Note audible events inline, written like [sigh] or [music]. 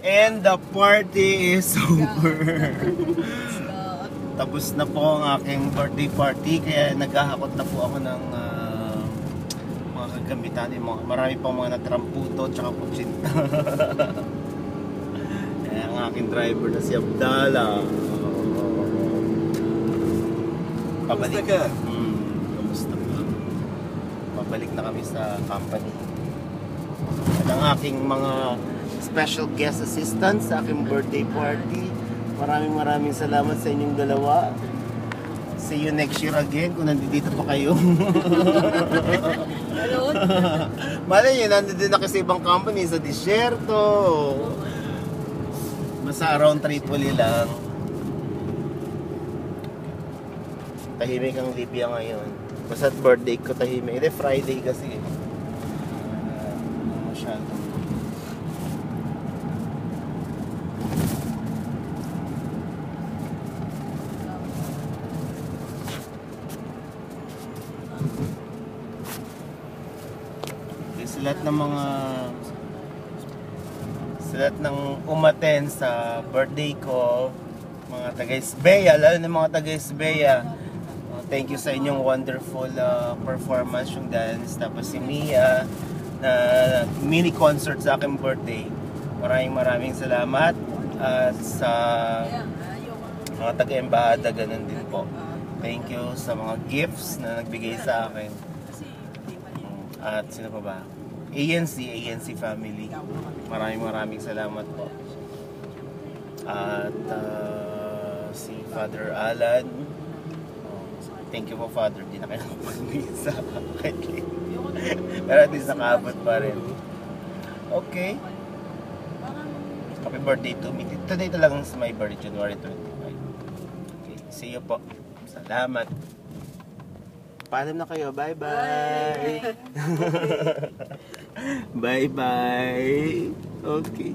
And the party is over. Tapos na po ang aking birthday party kaya naghahakot na po ako ng ah, mga kagamitan. Yung mga, marami pang mga natramputo tsaka kutsinta. [laughs] kaya ang aking driver na si Abdala. Pabalik Kamusta ka? Hmm, kamusta po? Pabalik na kami sa company. At ang aking mga special guest assistants sa aking birthday party. Maraming maraming salamat sa inyong dalawa. See you next year again kung nandito pa kayo. [laughs] Malay nyo, nandito na kasi ibang company sa disyerto. Basta around Tripoli lang. Tahimik ang Libya ngayon. Basta birthday ko tahimik. Hindi, Friday kasi. Uh, masyado. Sa lahat ng mga sa lahat ng umaten sa birthday ko, mga taga Isbeya, lalo na mga taga Isbeya, uh, thank you sa inyong wonderful uh, performance yung dance. Tapos si Mia, na mini concert sa aking birthday. Maraming maraming salamat at sa mga taga-embahada, ganun din po. Thank you sa mga gifts na nagbigay sa akin. At sino pa ba? ANC, ANC family. Maraming maraming salamat po. At uh, si Father Alan. Thank you po Father. Di na kayo sa akin. [laughs] Pero at least pa rin. Okay. Happy birthday to me. Today talagang is my birthday, January 25. Okay. See you po. Salamat. Paalam na kayo. Bye-bye. [laughs] Bye-bye. Okay.